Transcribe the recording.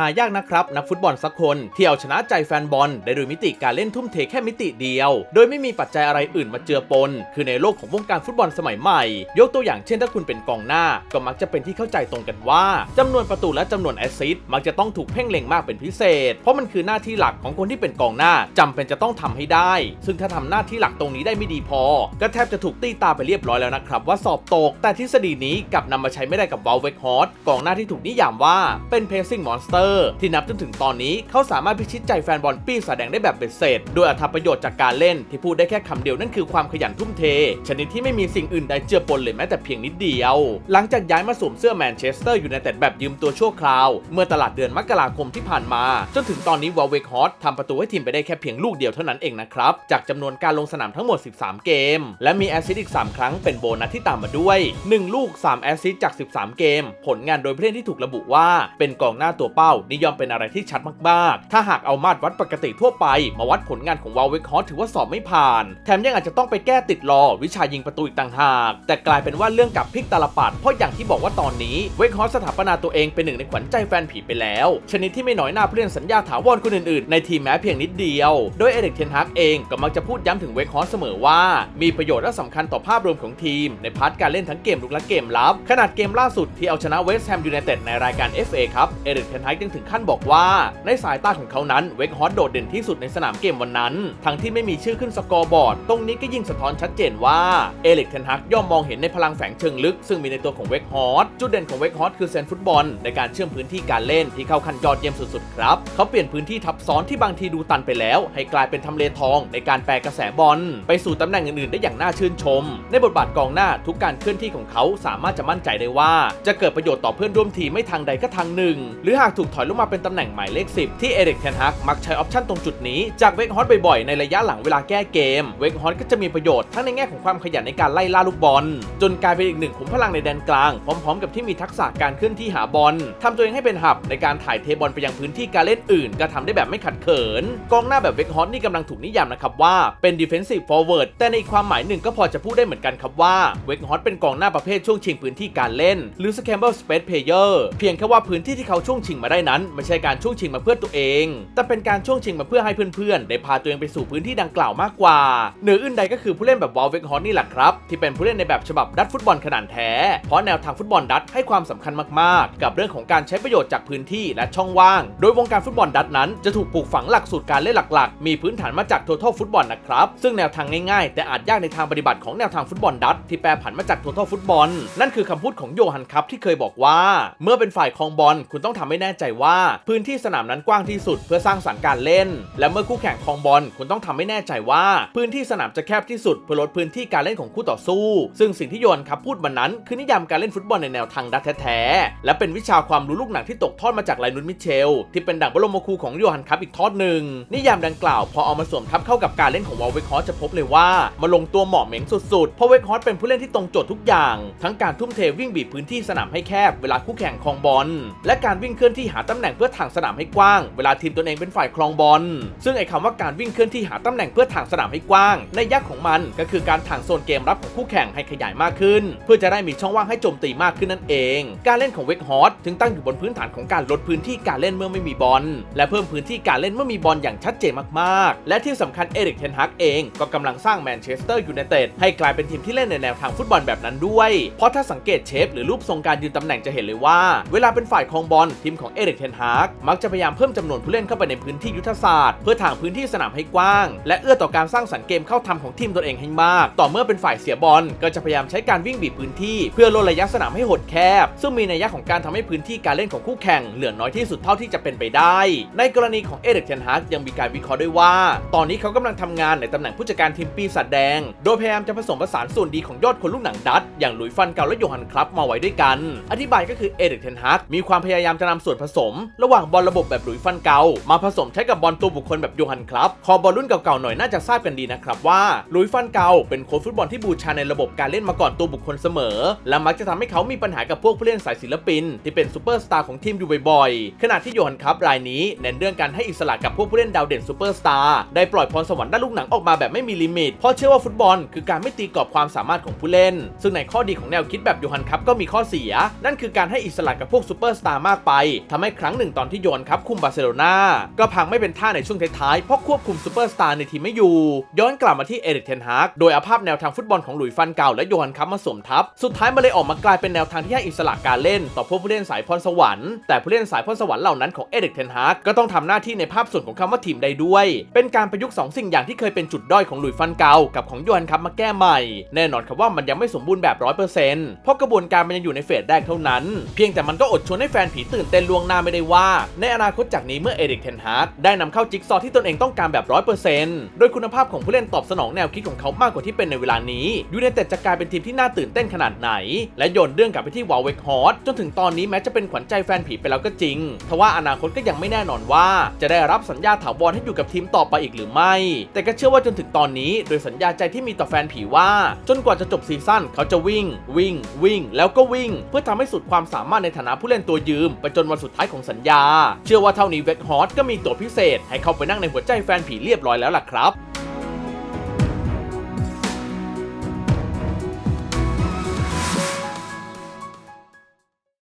หายากนะครับ นักฟุตบอลสักคนที่เอาชนะใจแฟนบอลได้โดยมิติการเล่นทุ่มเทแค่มิติเดียว โดยไม่มีปัจจัยอะไรอื่นมาเจือปน คือในโลกของวงการฟุตบอลสมัยใหม่ ยกตัวอย่างเช่นถ้าคุณเป็นกองหน้า ก็มักจะเป็นที่เข้าใจตรงกันว่าจำนวนประตูและจำนวนแอสซิสต์มักจะต้องถูกเพ่งเล็งมากเป็นพิเศษ เพราะมันคือหน้าที่หลักของคนที่เป็นกองหน้าจำเป็นจะต้องทำให้ได้ ซึ่งถ้าทำหน้าที่หลักตรงนี้ได้ไม่ดีพอ ก็แทบจะถูกตีตาไปเรียบร้อยแล้วนะครับว่าสอบตก แต่ทฤษฎีนี้กลับนำมาใช้ไม่ได้กับวอลเวกฮอตกองหน้าที่ถูกนิยามว่าเป็นเพซิ่งมอนสเตอร์ที่นับจนถึงตอนนี้เขาสามารถพิชิตใจแฟนบอลปีศาจแดงได้แบบเบ็ดเสร็จโดยอัตประโยชน์จากการเล่นที่พูดได้แค่คำเดียวนั่นคือความขยันทุ่มเท ชนิดที่ไม่มีสิ่งอื่นใดเจือปนเลยแม้แต่เพียงนิดเดียว หลังจากย้ายมาสวมเสื้อแมนเชสเตอร์อยูไนเต็ดแบบยืมตัวชั่วคราว เมื่อตลาดเดือนมกราคมที่ผ่านมา จนถึงตอนนี้วอลเวกฮอตทำประตูให้ทีมไปได้แค่เพียงลูกเดียวเท่านั้นเองนะครับ จากจำนวนการลงสนามทั้งหมด 13 เกม และมีแอสซิสต์อีก 3 ครั้งเป็นโบนัสที่ตามมาด้วย 1 ลูก 3 แอสซิสต์จาก 13 เกม ผลงานโดยผู้เล่นที่ถูกระบุว่า เป็นกองหน้าตัวเป้านี่ยอมเป็นอะไรที่ชัดมากๆ ถ้าหากเอามาตรวัดปกติทั่วไป มาวัดผลงานของวอลเวกฮอตถือว่าสอบไม่ผ่าน แถมยังอาจจะต้องไปแก้ติดรอวิชายิงประตูอีกต่างหาก แต่กลายเป็นว่าเรื่องกับพลิกตาลปัดเพราะอย่างที่บอกว่าตอนนี้เวกฮอตสถาปนาตัวเองเป็นหนึ่งในขวัญใจแฟนผีไปแล้ว ชนิดที่ไม่น้อยหน้าผู้เล่นสัญญาถาวรคนอื่นๆ ในทีมแม้เพียงนิดเดียว โดยเอเด็กเทนฮักเองก็มักจะพูดย้ำถึงเวกฮอตเสมอว่า มีประโยชน์และสำคัญต่อภาพรวมของทีม ในพาร์ทการเล่นทั้งเกมลุกและเกมรับ ขนาดเกมล่าสุดที่เอาชนะเวสต์แฮมยูไนเต็ดในรายการ FA ครับเอเด็กเทนฮักงถึงขั้นบอกว่า ในสายตาของเขานั้นเวกฮอตโดดเด่นที่สุดในสนามเกมวันนั้น ทั้งที่ไม่มีชื่อขึ้นสกอร์บอร์ด ตรงนี้ก็ยิ่งสะท้อนชัดเจนว่าเอล็กเทนฮักย่อมมองเห็นในพลังแฝงเชิงลึก ซึ่งมีในตัวของเวกฮอตจุดเด่นของเวกฮอตคือเซนฟุตบอลในการเชื่อมพื้นที่การเล่นที่เข้าขั้นยอดเยี่ยมสุดๆครับเขาเปลี่ยนพื้นที่ทับซ้อนที่บางทีดูตันไปแล้ว ให้กลายเป็นทำเลทอง ในการแปลกระแสบอลไปสู่ตำแหน่งอื่นๆ ได้อย่างน่าชื่นชม ในบทบาทกองหน้าทุกการเคลื่อนที่ของเขาสามารถจะมั่นใจได้ว่า จะเกิดประโยชน์ต่อเพื่อนร่วมทีมไม่ทางใดก็ทางหนึ่ง หรือหากถูกถอยลงมาเป็นตำแหน่งหมายเลข 10 ที่เอเด็กเทนฮักมักใช้ออปชั่นตรงจุดนี้จากเวกฮอตบ่อยๆ ในระยะหลังเวลาแก้เกม เวกฮอตก็จะมีประโยชน์ทั้งในแง่ของความขยันในการไล่ล่าลูกบอล จนกลายเป็นอีกหนึ่งขุมพลังในแดนกลาง พร้อมๆ กับที่มีทักษะการเคลื่อนที่หาบอลทำตัวเองให้เป็นหับในการถ่ายเทบอลไปยังพื้นที่การเล่นอื่น ก็ทำได้แบบไม่ขัดเขิน กองหน้าแบบเวกฮอตนี่กำลังถูกนิยามนะครับว่าเป็น defensive forward แต่ในอีกความหมายหนึ่งก็พอจะพูดได้เหมือนกันครับว่าเวกฮอตเป็นกองหน้าประเภทช่วงชิงพื้นที่การเล่นหรือ scramble space player เพียงแค่ว่าพื้นที่ที่เขาช่วงชิงมาได้นั้นไม่ใช่การช่วงชิงมาเพื่อตัวเอง แต่เป็นการช่วงชิงมาเพื่อให้เพื่อนๆ ได้พาตัวเองไปสู่พื้นที่ดังกล่าวมากกว่าเหนืออื่นใดก็คือผู้เล่นแบบวอลเวกฮอตนี่แหละครับ ที่เป็นผู้เล่นในแบบฉบับดัตฟุตบอลขนาดแท้ เพราะแนวทางฟุตบอลดัตให้ความสำคัญมากๆ กับเรื่องของการใช้ประโยชน์จากพื้นที่และช่องว่าง โดยวงการฟุตบอลดัตนั้นจะถูกปลูกฝังหลักสูตรการเล่นหลักๆ มีพื้นฐานมาจากทั t ท l ฟุตบอลนะครับซึ่งแนวทางง่ายๆ แต่อาจยากในทางปฏิบัติของแนวทางฟุตบอลดัตที่แปรผันมาจากทั t ท l ฟุตบอลนั่นคือคำพูดของโยฮันคัพที่เคยบอกว่า เมื่อเป็นฝ่ายคองบอลคุณต้องทำให้แน่ใจว่าพื้นที่สนามนั้นกว้างที่สุดเพื่อสร้างสรรค์การเล่น และเมื่อคู่แข่งคองบอลคุณต้องทำให้แน่ใจว่า พื้นที่สนามจะแคบที่สุดเพื่อลดพื้นที่การเล่นของคู่ต่อสู้ ซึ่งสิ่งที่โยนคัพพูดมานั้น คือนิยามการเล่นฟุตบอลในแนวทางดัตแท้ๆและเป็นวิชาความรู้ลูกหนังที่ตกทอดมาจากไลนุนมิเชล ที่เป็นดั่งบรมครูของโยฮันคัพอีกทอดหนึ่งนิยามดังกล่าวพอเอามาสวมทับเข้ากับการเล่นของวอลเวคฮอสจะพบเลยว่ามาลงตัวเหมาะเหม็งสุดๆเพราะเวคฮอสเป็นผู้เล่นที่ตรงโจทย์ทุกอย่าง ทั้งการทุ่มเทวิ่งบีบพื้นที่สนามให้แคบเวลาคู่แข่งคองบอลและการวิ่งเคลื่อนที่หาตำแหน่งเพื่อถ่างสนามให้กว้าง เวลาทีมตนเองเป็นฝ่ายครองบอล ซึ่งไอ้คำว่าการวิ่งเคลื่อนที่หาตำแหน่งเพื่อถ่างสนามให้กว้าง ในยักษ์ของมันก็คือการถ่างโซนเกมรับของคู่แข่งให้ขยายมากขึ้น เพื่อจะได้มีช่องว่างให้โจมตีมากขึ้นนั่นเอง การเล่นของเวกฮอสถึงตั้งอยู่บนพื้นฐานของการลดพื้นที่การเล่นเมื่อไม่มีบอล และเพิ่มพื้นที่การเล่นเมื่อมีบอลอย่างชัดเจนมากๆ และที่สำคัญเอริกเทนฮักเองก็กำลังสร้างแมนเชสเตอร์ยูไนเต็ดให้กลายเป็นทีมที่เล่นในแนวทางฟุตบอลแบบนั้นด้วย เพราะถ้าสังเกตเชฟหรือรูปทรงการยืนตำแหน่งจะเห็นเลยว่า เวลาเป็นฝ่ายครองบอลทีมของเอริกเทนฮักมักจะพยายามเพิ่มจำนวนผู้เล่นเข้าไปในพื้นที่ยุทธศาสตร์เพื่อทางพื้นที่สนามให้กว้าง และเอื้อต่อการสร้างสรรค์เกมเข้าทำของทีมตัวเองให้มาก ต่อเมื่อเป็นฝ่ายเสียบอลก็จะพยายามใช้การวิ่งบีบพื้นที่เพื่อลดระยะสนามให้หดแคบ ซึ่งมีนัยยะของการทำให้พื้นที่การเล่นของคู่แข่งเหลือน้อยที่สุดเท่าที่จะเป็นไปได้ ในกรณีของเอริกเทนฮักยังมีการวิเคราะห์ด้วยว่า ตอนนี้เขากำลังทำงานในตำแหน่งผู้จัดการทีมปีศาจแดง โดยพยายามจะผสมผสานส่วนดีของยอดคนลูกหนังดัตอย่างหลุยฟันเกาและโยฮันครับมาไว้ด้วยกัน อธิบายก็คือเอริกเทนฮักมีความพยายามจะนำส่วนผสม ระหว่างบอลระบบแบบหลุยฟันเกามาผสมใช้กับบอลตัวบุคคลแบบโยฮันครับคอบอลรุ่นเก่าๆหน่อยน่าจะทราบกันดีนะครับว่าหลุยฟันเกาเป็นโค้ชฟุตบอลที่บูชาในระบบการเล่นมาก่อนตัวบุคคลเสมอ และมักจะทำให้เขามีปัญหากับพวกผู้เล่นสายศิลปิน ที่เป็นซูเปอร์สตาร์ของทีมอยู่บ่อยๆขณะที่โยฮันครับรายนี้เน้นเรื่องการให้อิสระกับพวกผู้เล่นดาวเด่นซูเปอร์สตาร์ได้ปล่อยพรสวรรค์ด้านลูกหนังออกมาแบบไม่มีลิมิตเพราะเชื่อว่าฟุตบอลคือการไม่ตีกรอบความสามารถของผู้เล่น ซึ่งในข้อดีของแนวคิดแบบโยฮันครับก็มีข้อเสีย นั่นคือการให้อิสระกับพวกซูเปอร์สตาร์มากไปทำให้ครั้งหนึ่งตอนที่โยนครับคุมบาร์เซโลนาก็พังไม่เป็นท่าในช่วงท้ายๆ เพราะควบคุมซูเปอร์สตาร์ในทีมไม่อยู่ ย้อนกลับมาที่เอริกเทนฮากโดยเอาภาพแนวทางฟุตบอลของหลุยฟันเก่าและโยฮันครับมาสมทับ สุดท้ายมันเลยออกมากลายเป็นแนวทางที่ให้อิสระการเล่น ต่อพวกผู้เล่นสายพรสวรรค์แต่ผู้เล่นสายพรสวรรค์เหล่านั้นของเอริกเทนฮากก็ต้องทำหน้าที่ในภาพส่วนของคำว่าทีมได้ด้วย เป็นการประยุกต์สองสิ่งอย่างที่เคยเป็นจุดด้อยของหลุยฟันเก่ากับของโยฮันครับมาแก้ใหม่ แน่นอนครับว่ามันยังไม่สมบูรณ์แบบร้อยเปอร์เซ็นต์เพราะกระบวนการมันยังอยู่ในเฟสแรกเท่านั้น เพียงแต่มันก็อดชวนให้แฟนผีตื่นเต้นล่วงหน้าไม่ได้ว่า ในอนาคตจากนี้เมื่อเอริกเทนฮากได้นำเข้าจิ๊กซอที่ตนเองต้องการแบบร้อยเปอร์เซ็นต์โดยคุณภาพของผู้เล่นตอบสนองแนวคิดของเขามากกว่าที่เป็นในเวลานี้ยูไนเต็ดจะกลายเป็นทีมที่น่าตื่นเต้นขนาดไหน และโยนเรื่องกลับไปที่วอลเวกฮอร์จนถึงตอนนี้แม้จะเป็นขวัญใจแฟนผีไปแล้วก็จริงทว่าอนาคตก็ยังไม่แน่นอนว่า จะได้รับสัญญาถาวรให้อยู่กับทีมต่อไปอีกหรือไม่ แต่ก็เชื่อว่าจนถึงตอนนี้ โดยสัญญาใจที่มีต่อแฟนผีว่า จนกว่าจะจบซีซั่นเขาจะวิ่ง วิ่ง วิ่ง แล้วก็วิ่ง เพื่อทำให้สุดความสามารถในฐานะผู้เล่นตัวยืม ไปจนวันสุดท้ายของสัญญา เชื่อว่าเท่านี้เวกฮอตก็มีตัวพิเศษ ให้เข้าไปนั่งในหัวใจแฟนผีเรียบร้อยแล้วล่ะครับ